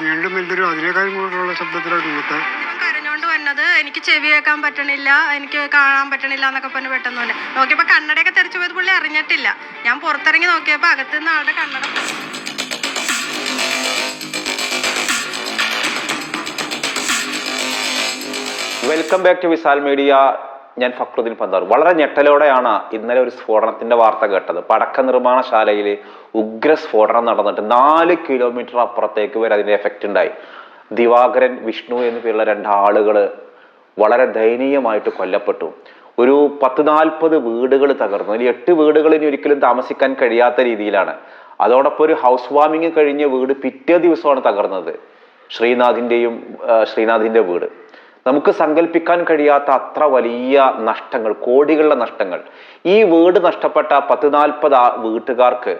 വീണ്ടും വലിയൊരു അതിനേക്കാളും കൂടുതലുള്ള ശബ്ദത്തിലാണ് ഇന്നത്തെ കരഞ്ഞോണ്ട് വന്നത് എനിക്ക് ചെവി കേൾക്കാൻ പറ്റണില്ല എനിക്ക് കാണാൻ പറ്റണില്ല എന്നൊക്കെ പറഞ്ഞു പെട്ടെന്ന് തന്നെ നോക്കിയപ്പോൾ കണ്ണടയൊക്കെ തെറിച്ചു പോയത് പുള്ളി അറിഞ്ഞിട്ടില്ല. ഞാൻ പുറത്തിറങ്ങി നോക്കിയപ്പോൾ അകത്ത് നിന്ന് ആളുടെ കണ്ണട welcome back to Visal media ഞാൻ ഫക്രുദ്ദീൻ പന്താർ. വളരെ ഞെട്ടലോടെയാണ് ഇന്നലെ ഒരു സ്ഫോടനത്തിന്റെ വാർത്ത കേട്ടത്. പടക്ക നിർമ്മാണശാലയിൽ ഉഗ്ര സ്ഫോടനം നടന്നിട്ട് നാല് കിലോമീറ്റർ അപ്പുറത്തേക്ക് വരെ അതിന്റെ എഫക്റ്റ് ഉണ്ടായി. ദിവാകരൻ വിഷ്ണു എന്നു പേരുള്ള രണ്ടാളുകൾ വളരെ ദയനീയമായിട്ട് കൊല്ലപ്പെട്ടു. ഒരു പത്ത് നാൽപ്പത് വീടുകൾ തകർന്നു. അതിൽ എട്ട് വീടുകൾ ഇനി ഒരിക്കലും താമസിക്കാൻ കഴിയാത്ത രീതിയിലാണ്. അതോടൊപ്പം ഒരു ഹൗസ് വാമിങ് കഴിഞ്ഞ വീട് പിറ്റേ ദിവസമാണ് തകർന്നത്. ശ്രീനാഥിന്റെയും ശ്രീനാഥിന്റെ വീട്. നമുക്ക് സങ്കല്പിക്കാൻ കഴിയാത്ത അത്ര വലിയ നഷ്ടങ്ങൾ കോടികളുടെ നഷ്ടങ്ങൾ. ഈ വീട് നഷ്ടപ്പെട്ട പത്ത് നാൽപ്പത് വീട്ടുകാർക്ക്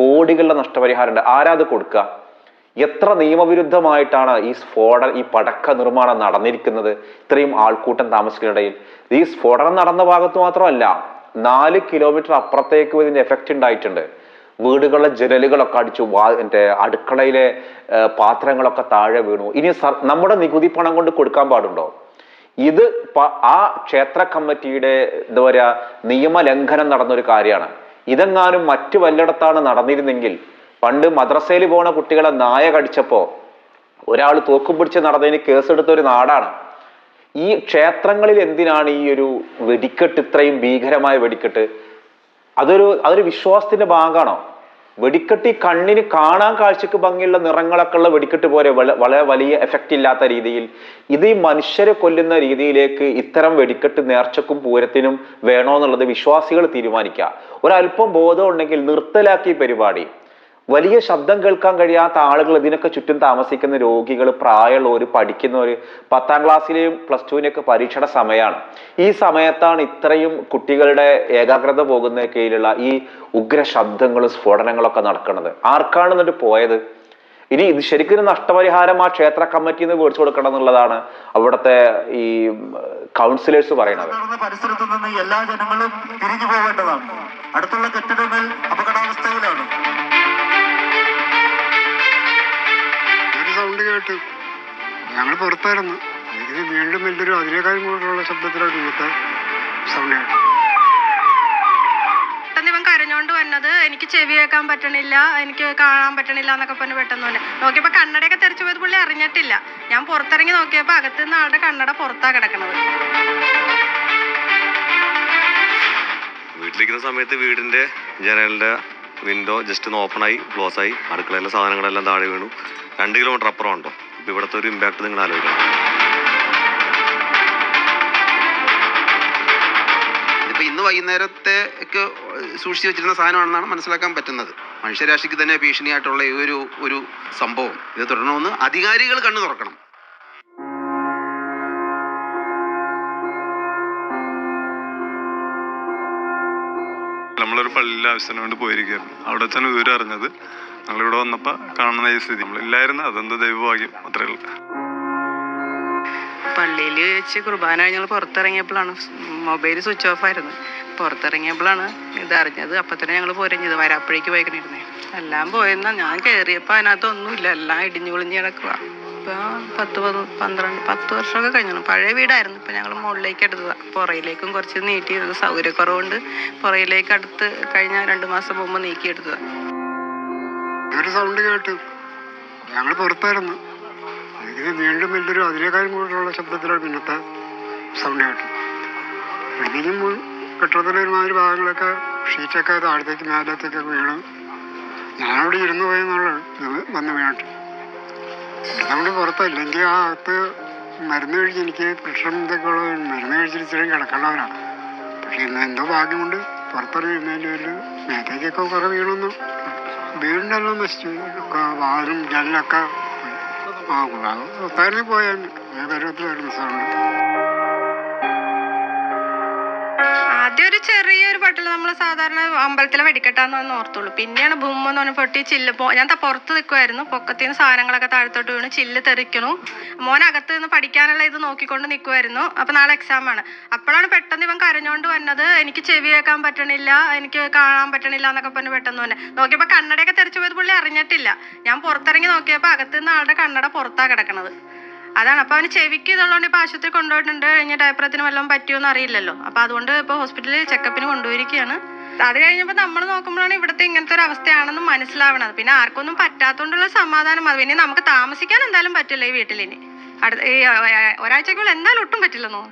കോടികളുടെ നഷ്ടപരിഹാരമുണ്ട്. ആരാ അത് കൊടുക്കുക? എത്ര നിയമവിരുദ്ധമായിട്ടാണ് ഈ സ്ഫോട ഈ പടക്ക നിർമ്മാണം നടന്നിരിക്കുന്നത്? ഇത്രയും ആൾക്കൂട്ടം താമസിക്കുന്നിടയിൽ ഈ സ്ഫോടനം നടന്ന ഭാഗത്ത് മാത്രമല്ല നാല് കിലോമീറ്റർ അപ്പുറത്തേക്ക് ഇതിന്റെ എഫക്റ്റ് ഉണ്ടായിട്ടുണ്ട്. വീടുകളിലെ ജനലുകളൊക്കെ അടിച്ചു വാ എന്റെ അടുക്കളയിലെ പാത്രങ്ങളൊക്കെ താഴെ വീണു. ഇനി നമ്മുടെ നികുതി പണം കൊണ്ട് കൊടുക്കാൻ പാടുണ്ടോ? ഇത് ആ ക്ഷേത്ര കമ്മിറ്റിയുടെ എന്താ പറയുക നിയമലംഘനം നടന്നൊരു കാര്യമാണ്. ഇതെങ്ങാനും മറ്റു വല്ലിടത്താണ് നടന്നിരുന്നെങ്കിൽ പണ്ട് മദ്രസയിൽ പോണ കുട്ടികളെ നായ കടിച്ചപ്പോ ഒരാൾ തോക്കും പിടിച്ച് നടന്നതിന് കേസെടുത്ത ഒരു നാടാണ്. ഈ ക്ഷേത്രങ്ങളിൽ എന്തിനാണ് ഈ ഒരു വെടിക്കെട്ട് ഇത്രയും ഭീകരമായ വെടിക്കെട്ട്? അതൊരു അതൊരു വിശ്വാസത്തിന്റെ ഭാഗമാണോ? വെടിക്കെട്ടി കണ്ണിന് കാണാൻ കാഴ്ചക്ക് ഭംഗിയുള്ള നിറങ്ങളൊക്കെ ഉള്ള വെടിക്കെട്ട് പോലെ വളരെ വലിയ എഫക്റ്റ് ഇല്ലാത്ത രീതിയിൽ ഇത് ഈ മനുഷ്യരെ കൊല്ലുന്ന രീതിയിലേക്ക് ഇത്തരം വെടിക്കെട്ട് നേർച്ചക്കും പൂരത്തിനും വേണോ എന്നുള്ളത് വിശ്വാസികൾ തീരുമാനിക്കുക. ഒരല്പം ബോധം ഉണ്ടെങ്കിൽ നിർത്തലാക്കി പരിപാടി. വലിയ ശബ്ദം കേൾക്കാൻ കഴിയാത്ത ആളുകൾ ഇതിനൊക്കെ ചുറ്റും താമസിക്കുന്ന രോഗികൾ പ്രായമുള്ളവർ പഠിക്കുന്നവർ പത്താം ക്ലാസ്സിലെയും പ്ലസ് ടുവിനെയൊക്കെ പരീക്ഷയുടെ സമയമാണ്. ഈ സമയത്താണ് ഇത്രയും കുട്ടികളുടെ ഏകാഗ്രത പോകുന്ന കീഴിലുള്ള ഈ ഉഗ്ര ശബ്ദങ്ങളും സ്ഫോടനങ്ങളൊക്കെ നടക്കുന്നത്. ആർക്കാണ് എന്നിട്ട് പോയത്? ഇനി ഇത് ശരിക്കും നഷ്ടപരിഹാരം ആ ക്ഷേത്ര കമ്മിറ്റിന്ന് മേടിച്ചു കൊടുക്കണം എന്നുള്ളതാണ് അവിടുത്തെ ഈ കൗൺസിലേഴ്സ് പറയുന്നത്. പരിസരത്തു നിന്ന് എല്ലാ ജനങ്ങളും തിരിഞ്ഞു പോകേണ്ടതാണ്. അടുത്തുള്ള കെട്ടിടങ്ങൾ അപകടാവസ്ഥയിലാണ്. സൗണ്ട് കേട്ട്. ഞങ്ങൾ പുറത്തായിരുന്നു. എനിക്ക് വീണ്ടും വലിയൊരു അതിനേക്കാളും കൂടുതലുള്ള ശബ്ദത്തിലാണ് ഇന്നത്തെ സൗണ്ട് പെട്ടെന്ന് കരഞ്ഞോണ്ട് വന്നത് എനിക്ക് ചെവി കേൾക്കാൻ പറ്റണില്ല എനിക്ക് കാണാൻ പറ്റണില്ല എന്നൊക്കെ പറഞ്ഞ് പെട്ടെന്ന് തന്നെ നോക്കിയപ്പോൾ കണ്ണടയൊക്കെ തെറിച്ചു പോയത് പുള്ളി അറിഞ്ഞിട്ടില്ല. ഞാൻ പുറത്തിറങ്ങി നോക്കിയപ്പോൾ അകത്ത് നിന്ന് ആളുടെ കണ്ണട പുറത്താ കിടക്കണത്. വീട്ടിലിരിക്കുന്ന സമയത്ത് വീടിന്റെ ജനലിന്റെ വിൻഡോ ജസ്റ്റ് ഒന്ന് ഓപ്പണായി ക്ലോസ് ആയി. അടുക്കളയിലെ സാധനങ്ങളെല്ലാം താഴെ വീണു. രണ്ട് കിലോമീറ്റർ അപ്പുറം ഉണ്ടോ? ഇപ്പൊ ഇവിടുത്തെ ഒരു ഇമ്പാക്ട് നിങ്ങൾ ആലോചിക്കണം. ഇപ്പൊ ഇന്ന് വൈകുന്നേരത്തെ സൂക്ഷിച്ചു വെച്ചിരുന്ന സാധനമാണെന്നാണ് മനസ്സിലാക്കാൻ പറ്റുന്നത്. മനുഷ്യരാശിക്ക് തന്നെ ഭീഷണിയായിട്ടുള്ള ഈ ഒരു ഒരു സംഭവം. ഇത് തുടരണമെന്ന് അധികാരികൾ കണ്ണു തുറക്കണം. പള്ളിയിൽ ആവശ്യത്തിന് വേണ്ടി പോയിരിക്കുകയായിരുന്നു. അവിടെ വെച്ചാണ് വിവരം അറിഞ്ഞത്. ഞങ്ങളിവിടെ വന്നപ്പോൾ കാണുന്ന ഈ സ്ഥിതി. നമ്മളില്ലായിരുന്നു അതെന്ത് ദൈവഭാഗ്യം? അത്രേ ഉള്ളൂ. പള്ളിയിൽ വെച്ച് കുർബാന ഞങ്ങൾ പുറത്തിറങ്ങിയപ്പോഴാണ് മൊബൈൽ സ്വിച്ച് ഓഫ് ആയിരുന്നു. പുറത്തിറങ്ങിയപ്പോഴാണ് ഇത് അറിഞ്ഞത്. അപ്പം തന്നെ ഞങ്ങൾ പോരഞ്ഞത്. ചെയ്ത് വരാപ്പഴേക്ക് പോയിക്കണിരുന്നേ എല്ലാം പോയെന്നാ ഞാൻ കയറിയപ്പോൾ അതിനകത്തൊന്നുമില്ല. എല്ലാം ഇടിഞ്ഞു പൊളിഞ്ഞ് കിടക്കുക ഇപ്പം പത്ത് പത് പന്ത്രണ്ട് പത്ത് വർഷമൊക്കെ കഴിഞ്ഞു. പഴയ വീടായിരുന്നു. ഇപ്പോൾ ഞങ്ങൾ മുകളിലേക്ക് എടുത്തതാണ് പുറയിലേക്കും കുറച്ച് നീട്ടി സൗകര്യക്കുറവുണ്ട്. പുറയിലേക്ക് അടുത്ത് കഴിഞ്ഞ രണ്ട് മാസം മുമ്പ് നീക്കിയെടുത്തതാണ് ഒരു സൗണ്ട് കേട്ടു ഞങ്ങൾ പുറത്തായിരുന്നു. ഇത് വീണ്ടും വലിയൊരു അതിനേക്കാളും കൂടുതലുള്ള ശബ്ദത്തിലാണ് പിന്നത്തെ സൗണ്ട് കേട്ടത്. ഇതിനും കെട്ടിടത്തിലെ ഒരുമാതിരി ഭാഗങ്ങളൊക്കെ ഷീറ്റൊക്കെ താഴത്തേക്ക് മേലത്തേക്കൊക്കെ വീണു ഞാനവിടെ ഇരുന്ന് പോയെന്നുള്ളത് വന്ന് വീണിട്ട്. അതുകൊണ്ട് പുറത്തല്ലെങ്കിൽ ആ അകത്ത് മരുന്ന് കഴിച്ച് എനിക്ക് പ്രഷർ മരുന്ന് കഴിച്ചിട്ട് ഇത്രയും കിടക്കേണ്ടവനാണ് പക്ഷെ ഇന്ന് എന്തോ ഭാഗ്യം കൊണ്ട് പുറത്തിറങ്ങിയിരുന്നതിന്റെ ഒരു മേത്തേക്കൊക്കെ കുറേ വീണൊന്നും വീണ്ടെല്ലാം നശിച്ചു. വാതിലും ജനലൊക്കെ ആ ഒത്താരി പോയാൽ പരുവത്തിൽ ഒരു സൗണ്ട് ആ ആദ്യം ഒരു ചെറിയൊരു പൊട്ടൽ നമ്മൾ സാധാരണ അമ്പലത്തിലെ വെടിക്കെട്ടാന്ന് ഓർത്തുള്ളൂ. പിന്നെയാണ് ബും എന്ന് പറഞ്ഞ പൊട്ടി ചില്ല് ഞാൻ പുറത്ത് നിൽക്കുമായിരുന്നു പൊക്കത്തിൽ നിന്ന് സാധനങ്ങളൊക്കെ താഴത്തോട്ട് വീണ് ചില്ല് തെറിക്കണു. മോൻ അകത്ത് നിന്ന് പഠിക്കാനുള്ള ഇത് നോക്കിക്കൊണ്ട് നിൽക്കുമായിരുന്നു അപ്പൊ നാളെ എക്സാം ആണ്. അപ്പോഴാണ് പെട്ടെന്ന് ഇവൻ കരഞ്ഞോണ്ട് വന്നത്. എനിക്ക് ചെവി കേൾക്കാൻ പറ്റണില്ല. എനിക്ക് കാണാൻ പറ്റണില്ല എന്നൊക്കെ പറഞ്ഞ് പെട്ടെന്ന് തന്നെ നോക്കിയപ്പോൾ കണ്ണടയൊക്കെ തെറിച്ചു പോയത് പുള്ളി അറിഞ്ഞിട്ടില്ല. ഞാൻ പുറത്തിറങ്ങി നോക്കിയപ്പോൾ അകത്ത് നിന്ന് ആളുടെ കണ്ണട പുറത്താ കിടക്കണത്. അതാണ്. അപ്പൊ അവന് ചെവിക്ക് ഇതുള്ളതുകൊണ്ട് ഇപ്പൊ ആശുപത്രി കൊണ്ടുപോയിട്ടുണ്ട്. കഴിഞ്ഞ ഡയപ്പറത്തിന് വല്ലതും പറ്റിയോന്ന് അറിയില്ലല്ലോ. അപ്പൊ അതുകൊണ്ട് ഇപ്പൊ ഹോസ്പിറ്റലിൽ ചെക്കപ്പിന് കൊണ്ടുപോയിരിക്കുകയാണ് അത് കഴിഞ്ഞപ്പോൾ നമ്മൾ നോക്കുമ്പോഴാണ് ഇവിടുത്തെ ഇങ്ങനത്തെ ഒരു അവസ്ഥയാണെന്ന് മനസ്സിലാവണത്. പിന്നെ ആർക്കൊന്നും പറ്റാത്തോണ്ടുള്ള സമാധാനം അത്. പിന്നെ നമുക്ക് താമസിക്കാൻ എന്തായാലും പറ്റില്ല ഈ വീട്ടിൽ ഇനി. അടുത്ത ഈ ഒരാഴ്ചക്കുള്ളിൽ എന്തായാലും ഒട്ടും പറ്റില്ലെന്നോ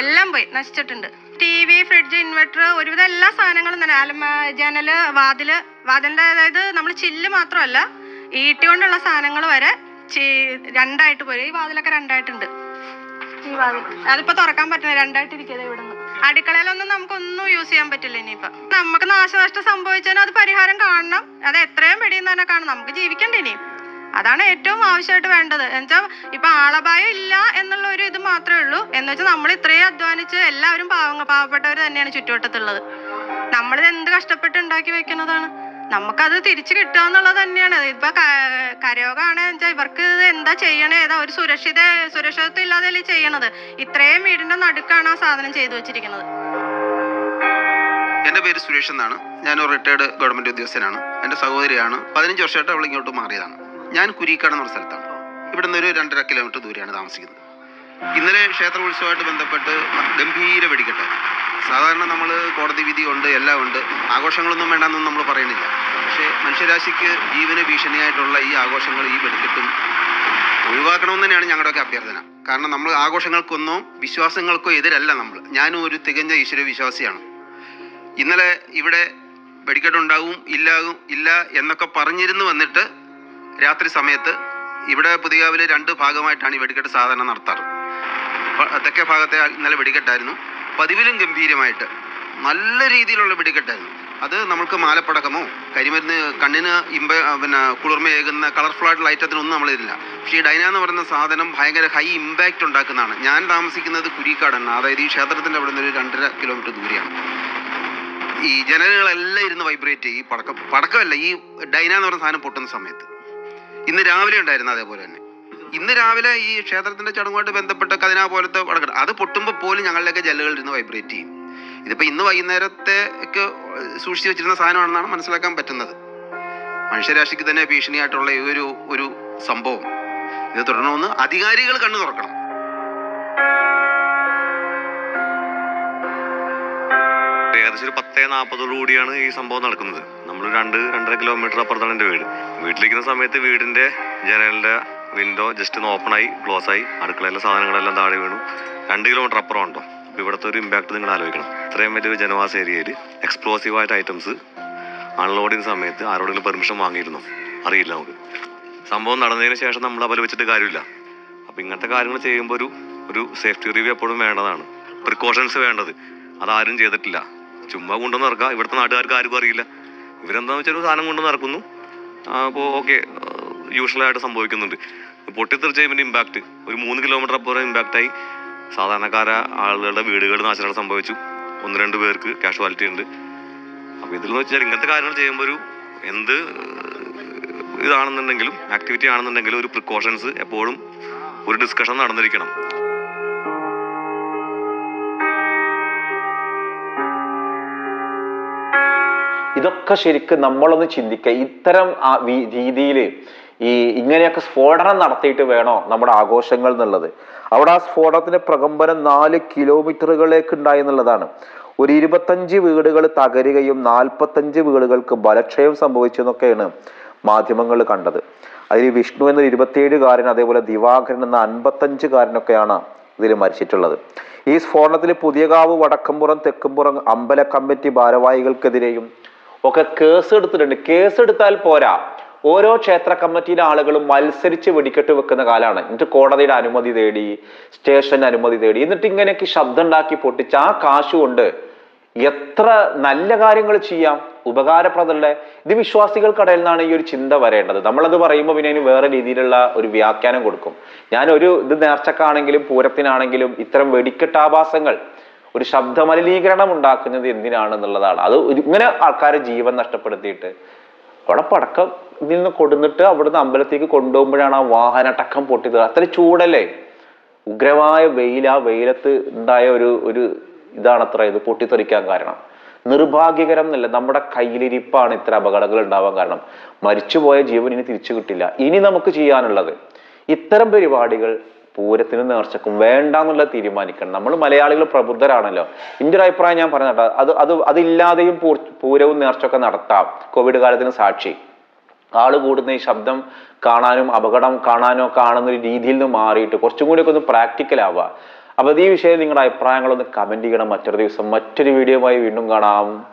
എല്ലാം പോയി നശിച്ചിട്ടുണ്ട്. ടി വി ഫ്രിഡ്ജ് ഇൻവെർട്ടർ ഒരുവിധം എല്ലാ സാധനങ്ങളും തന്നെ. അലമ ജനൽ വാതിൽ വാതിലിന്റെ അതായത് നമ്മൾ ചില്ല് മാത്രമല്ല ഈട്ടി കൊണ്ടുള്ള സാധനങ്ങൾ വരെ രണ്ടായിട്ട് പോയി. ഈ വാതിലൊക്കെ രണ്ടായിട്ടുണ്ട്. ഈ വാതിൽ. അതിപ്പോ തുറക്കാൻ പറ്റില്ല. രണ്ടായിട്ട് ഇരിക്കുന്നത് ഇവിടെ നിന്ന് അടുക്കളയിലൊന്നും നമുക്കൊന്നും യൂസ് ചെയ്യാൻ പറ്റില്ല ഇനിയിപ്പൊ. നമുക്ക് നാശനഷ്ടം സംഭവിച്ചാൽ അത് പരിഹാരം കാണണം. അത് എത്രയും പെടിയെന്ന് തന്നെ കാണണം. നമുക്ക് ജീവിക്കണ്ടേ ഇനി. അതാണ് ഏറ്റവും ആവശ്യമായിട്ട് വേണ്ടത്. എന്നുവെച്ചാൽ ഇപ്പൊ ആളപായം ഇല്ല എന്നുള്ള ഒരു ഇത് മാത്രമേ ഉള്ളൂ. എന്ന് വെച്ചാൽ നമ്മൾ ഇത്രയും അധ്വാനിച്ച് എല്ലാവരും പാവങ്ങ പാവപ്പെട്ടവർ തന്നെയാണ് ചുറ്റുവട്ടത്തുള്ളത്. നമ്മളിത് എന്ത് കഷ്ടപ്പെട്ട് ഉണ്ടാക്കി വെക്കുന്നതാണ്? നമുക്കത് തിരിച്ചു കിട്ടുക എന്നുള്ളത് തന്നെയാണ് ഇപ്പൊ കരയോഗമാണ് ഇവർക്ക് എന്താ ചെയ്യണേ? ഏതാ ഒരു സുരക്ഷിത സുരക്ഷിതത്വം ഇല്ലാതെയല്ലേ ചെയ്യണത്? ഇത്രയും വീടിന്റെ നടുക്കാണ് ആ സാധനം ചെയ്തു വെച്ചിരിക്കുന്നത്. എന്റെ പേര് സുരേഷ് എന്നാണ്. ഞാൻ ഒരു റിട്ടയർഡ് ഗവൺമെന്റ് ഉദ്യോഗസ്ഥനാണ്. എന്റെ സഹോദരിയാണ്. പതിനഞ്ച് വർഷമായിട്ട് അവൾ ഇങ്ങോട്ട് മാറിയതാണ്. ഞാൻ കുരിക്കാട് എന്ന സ്ഥലത്താണ്. ഇവിടെ നിന്ന് ഒരു രണ്ടര കിലോമീറ്റർ ദൂരെയാണ് താമസിക്കുന്നത്. ഇന്നലെ ക്ഷേത്ര ഉത്സവമായിട്ട് ബന്ധപ്പെട്ട് ഗംഭീര വെടിക്കെട്ട് സാധാരണ നമ്മൾ കോടതി വിധി ഉണ്ട് എല്ലാം ഉണ്ട്. ആഘോഷങ്ങളൊന്നും വേണ്ടെന്നൊന്നും നമ്മൾ പറയുന്നില്ല. പക്ഷേ മനുഷ്യരാശിക്ക് ജീവന് ഭീഷണിയായിട്ടുള്ള ഈ ആഘോഷങ്ങൾ ഈ വെടിക്കെട്ടും ഒഴിവാക്കണമെന്ന് തന്നെയാണ് ഞങ്ങളുടെയൊക്കെ അഭ്യർത്ഥന. കാരണം നമ്മൾ ആഘോഷങ്ങൾക്കൊന്നും വിശ്വാസങ്ങൾക്കോ എതിരല്ല നമ്മൾ ഞാനും ഒരു തികഞ്ഞ ഈശ്വര വിശ്വാസിയാണ്. ഇന്നലെ ഇവിടെ വെടിക്കെട്ടുണ്ടാവും ഇല്ലാകും ഇല്ല എന്നൊക്കെ പറഞ്ഞിരുന്നു വന്നിട്ട് രാത്രി സമയത്ത് ഇവിടെ പുതിയാവിൽ രണ്ട് ഭാഗമായിട്ടാണ് ഈ വെടിക്കെട്ട് സാധാരണ നടത്താറ്. തെക്കേ ഭാഗത്തെ ഇന്നലെ വെടിക്കെട്ടായിരുന്നു. പതിവിലും ഗംഭീരമായിട്ട്. നല്ല രീതിയിലുള്ള വെടിക്കെട്ടായിരുന്നു അത് നമ്മൾക്ക് മാലപ്പടക്കമോ കരിമരുന്ന് കണ്ണിന് ഇമ്പ പിന്നെ കുളിർമയേകുന്ന കളർഫുൾ ആയിട്ടുള്ള ഐറ്റത്തിനൊന്നും നമ്മളിതില്ല. പക്ഷേ ഈ ഡൈന എന്ന് പറയുന്ന സാധനം ഭയങ്കര ഹൈ ഇമ്പാക്റ്റ് ഉണ്ടാക്കുന്നതാണ്. ഞാൻ താമസിക്കുന്നത് കുരിക്കാടാണ് അതായത് ഈ ക്ഷേത്രത്തിന്റെ അവിടെ നിന്ന് ഒരു രണ്ടര കിലോമീറ്റർ ദൂരെയാണ്. ഈ ജനലുകളെല്ലാം ഇരുന്ന് വൈബ്രേറ്റ് ചെയ്യും. ഈ പടക്കം പടക്കമല്ല ഈ ഡൈന എന്ന് പറയുന്ന സാധനം പൊട്ടുന്ന സമയത്ത്. ഇന്ന് രാവിലെ ഉണ്ടായിരുന്നു അതേപോലെ തന്നെ. ഇന്ന് രാവിലെ ഈ ക്ഷേത്രത്തിന്റെ ചടങ്ങുമായിട്ട് ബന്ധപ്പെട്ട കഥന പോലത്തെ പടക്കം അത് പൊട്ടുമ്പോൾ പോലും ഞങ്ങളിലൊക്കെ ജല്ലുകൾ ഇരുന്ന് വൈബ്രേറ്റ് ചെയ്യും. ഇതിപ്പോൾ ഇന്ന് വൈകുന്നേരത്തെ ഒക്കെ സൂക്ഷിച്ചു വെച്ചിരുന്ന സാധനമാണെന്നാണ് മനസ്സിലാക്കാൻ പറ്റുന്നത്. മനുഷ്യരാശിക്ക് തന്നെ ഭീഷണിയായിട്ടുള്ള ഈ ഒരു ഒരു സംഭവം. ഇത് തുടരണമെന്ന് അധികാരികൾ കണ്ണു തുറക്കണം. ഏകദേശം ഒരു പത്തേ നാൽപ്പതോടു കൂടിയാണ് ഈ സംഭവം നടക്കുന്നത്. നമ്മൾ രണ്ട് രണ്ടര കിലോമീറ്റർ അപ്പുറത്താണ് എന്റെ വീട്. വീട്ടിലിരിക്കുന്ന സമയത്ത് വീടിന്റെ ജനലിന്റെ വിൻഡോ ജസ്റ്റ് ഒന്ന് ഓപ്പൺ ആയി ക്ലോസ് ആയി. അടുക്കളയിലെ സാധനങ്ങളെല്ലാം താഴെ വീണു. രണ്ട് കിലോമീറ്റർ അപ്പുറം ഉണ്ടോ? അപ്പോൾ ഇവിടുത്തെ ഒരു ഇമ്പാക്ട് നിങ്ങൾ ആലോചിക്കണം. ഇത്രയും വലിയൊരു ജനവാസ ഏരിയയിൽ എക്സ്പ്ലോസീവ് ആയിട്ട് ഐറ്റംസ് അൺലോഡിങ് സമയത്ത് ആരോടെങ്കിലും പെർമിഷൻ വാങ്ങിയിരുന്നു? അറിയില്ല നമുക്ക്. സംഭവം നടന്നതിന് ശേഷം നമ്മൾ അപലപിച്ചിട്ട് കാര്യമില്ല. അപ്പോൾ ഇങ്ങനത്തെ കാര്യങ്ങൾ ചെയ്യുമ്പോൾ ഒരു ഒരു സേഫ്റ്റി റിവ്യൂ എപ്പോഴും വേണ്ടതാണ്. പ്രിക്കോഷൻസ് വേണ്ടത്. അതാരും ചെയ്തിട്ടില്ല. ചുമ്മാ കൊണ്ടുവന്ന് ഇറക്കുക ഇവിടുത്തെ നാട്ടുകാർക്ക് ആർക്കും അറിയില്ല. ഇവരെന്താണെന്ന് വെച്ചാൽ ഒരു സാധനം കൊണ്ടുവന്ന് ഇറക്കുന്നു അപ്പോൾ ഓക്കെ യൂഷ്വലായിട്ട് സംഭവിക്കുന്നുണ്ട്. പൊട്ടിത്തെറിച്ച് ഇമ്പാക്റ്റ് ഒരു മൂന്ന് കിലോമീറ്റർ അപ്പുറം ഇമ്പാക്റ്റ് ആയി. സാധാരണക്കാര ആളുകളുടെ വീടുകൾ നാശനഷ്ടം സംഭവിച്ചു. ഒന്ന് രണ്ട് പേർക്ക് കാഷ്വാലിറ്റി ഉണ്ട്. അപ്പോൾ ഇതിൽ വെച്ചാൽ ഇങ്ങനത്തെ കാര്യങ്ങൾ ചെയ്യുമ്പോൾ ഒരു എന്ത് ഇതാണെന്നുണ്ടെങ്കിലും ആക്ടിവിറ്റി ആണെന്നുണ്ടെങ്കിലും ഒരു പ്രിക്കോഷൻസ് എപ്പോഴും ഒരു ഡിസ്കഷൻ നടന്നിരിക്കണം. ഇതൊക്കെ ശരിക്കും നമ്മളൊന്ന് ചിന്തിക്കുക ഇത്തരം രീതിയിൽ ഈ ഇങ്ങനെയൊക്കെ സ്ഫോടനം നടത്തിയിട്ട് വേണോ നമ്മുടെ ആഘോഷങ്ങൾ എന്നുള്ളത്? അവിടെ ആ സ്ഫോടനത്തിന്റെ പ്രകമ്പനം നാല് കിലോമീറ്ററുകളിലേക്ക് ഉണ്ടായി എന്നുള്ളതാണ്. ഒരു ഇരുപത്തഞ്ച് വീടുകൾ തകരുകയും നാൽപ്പത്തഞ്ച് വീടുകൾക്ക് ബലക്ഷയം സംഭവിച്ചു എന്നൊക്കെയാണ് മാധ്യമങ്ങൾ കണ്ടത്. അതിൽ വിഷ്ണു എന്ന ഇരുപത്തിയേഴുകാരൻ അതേപോലെ ദിവാകരൻ എന്ന അൻപത്തഞ്ചുകാരനൊക്കെയാണ് ഇതിൽ മരിച്ചിട്ടുള്ളത്. ഈ സ്ഫോടനത്തിൽ പുതിയകാവ് വടക്കമ്പുറം തെക്കുംപുറം അമ്പല കമ്മിറ്റി ഭാരവാഹികൾക്കെതിരെയും ഒക്കെ കേസ് എടുത്തിട്ടുണ്ട്. കേസ് എടുത്താൽ പോരാ. ഓരോ ക്ഷേത്ര കമ്മിറ്റിയിലെ ആളുകളും മത്സരിച്ച് വെടിക്കെട്ട് വെക്കുന്ന കാലമാണ് എന്നിട്ട് കോടതിയുടെ അനുമതി തേടി സ്റ്റേഷൻ അനുമതി തേടി. എന്നിട്ട് ഇങ്ങനെയൊക്കെ ശബ്ദം ഉണ്ടാക്കി പൊട്ടിച്ച് ആ കാശ് കൊണ്ട് എത്ര നല്ല കാര്യങ്ങൾ ചെയ്യാം? ഉപകാരപ്രദമുള്ള ഇത് വിശ്വാസികൾക്കിടയിൽ നിന്നാണ് ഈ ഒരു ചിന്ത വരേണ്ടത്. നമ്മളത് പറയുമ്പോൾ പിന്നെ അതിന് വേറെ രീതിയിലുള്ള ഒരു വ്യാഖ്യാനം കൊടുക്കും. ഞാൻ ഒരു ഇത് നേർച്ചക്കാണെങ്കിലും പൂരത്തിനാണെങ്കിലും ഇത്തരം വെടിക്കെട്ടാഭാസങ്ങൾ ഒരു ശബ്ദ മലിനീകരണം ഉണ്ടാക്കുന്നത് എന്തിനാണെന്നുള്ളതാണ്. അത് ഇങ്ങനെ ആൾക്കാരെ ജീവൻ നഷ്ടപ്പെടുത്തിയിട്ട് അവിടെ പടക്കം ഇതിൽ നിന്ന് കൊടുന്നിട്ട് അവിടുന്ന് അമ്പലത്തേക്ക് കൊണ്ടുപോകുമ്പോഴാണ് ആ വാഹനടക്കം പൊട്ടിയത്. അത്ര ചൂടല്ലേ? ഉഗ്രമായ വെയിൽ ആ വെയിലത്ത് ഉണ്ടായ ഒരു ഒരു ഇതാണ് അത്ര ഇത് പൊട്ടിത്തെറിക്കാൻ കാരണം. നിർഭാഗ്യകരം എന്നല്ല നമ്മുടെ കയ്യിലിരിപ്പാണ് ഇത്ര അപകടങ്ങൾ ഉണ്ടാവാൻ കാരണം. മരിച്ചുപോയ ജീവൻ ഇനി തിരിച്ചു കിട്ടില്ല. ഇനി നമുക്ക് ചെയ്യാനുള്ളത് ഇത്തരം പരിപാടികൾ പൂരത്തിനും നേർച്ചക്കും വേണ്ട എന്നുള്ള തീരുമാനിക്കണം. നമ്മൾ മലയാളികൾ പ്രബുദ്ധരാണല്ലോ. എന്റെ ഒരു അഭിപ്രായം ഞാൻ പറഞ്ഞ അത് അത് അതില്ലാതെയും പൂരവും നേർച്ചയൊക്കെ നടത്താം. കോവിഡ് കാലത്തിന് സാക്ഷി. ആൾ കൂടുന്ന ഈ ശബ്ദം കാണാനും അപകടം കാണാനോ കാണുന്ന ഒരു രീതിയിൽ നിന്ന് മാറിയിട്ട് കുറച്ചും കൂടി ഒക്കെ ഒന്ന് പ്രാക്ടിക്കൽ ആവുക. അപ്പൊ ഈ വിഷയം നിങ്ങളുടെ അഭിപ്രായങ്ങളൊന്ന് കമന്റ് ചെയ്യണം. മറ്റൊരു ദിവസം മറ്റൊരു വീഡിയോയുമായി വീണ്ടും കാണാം.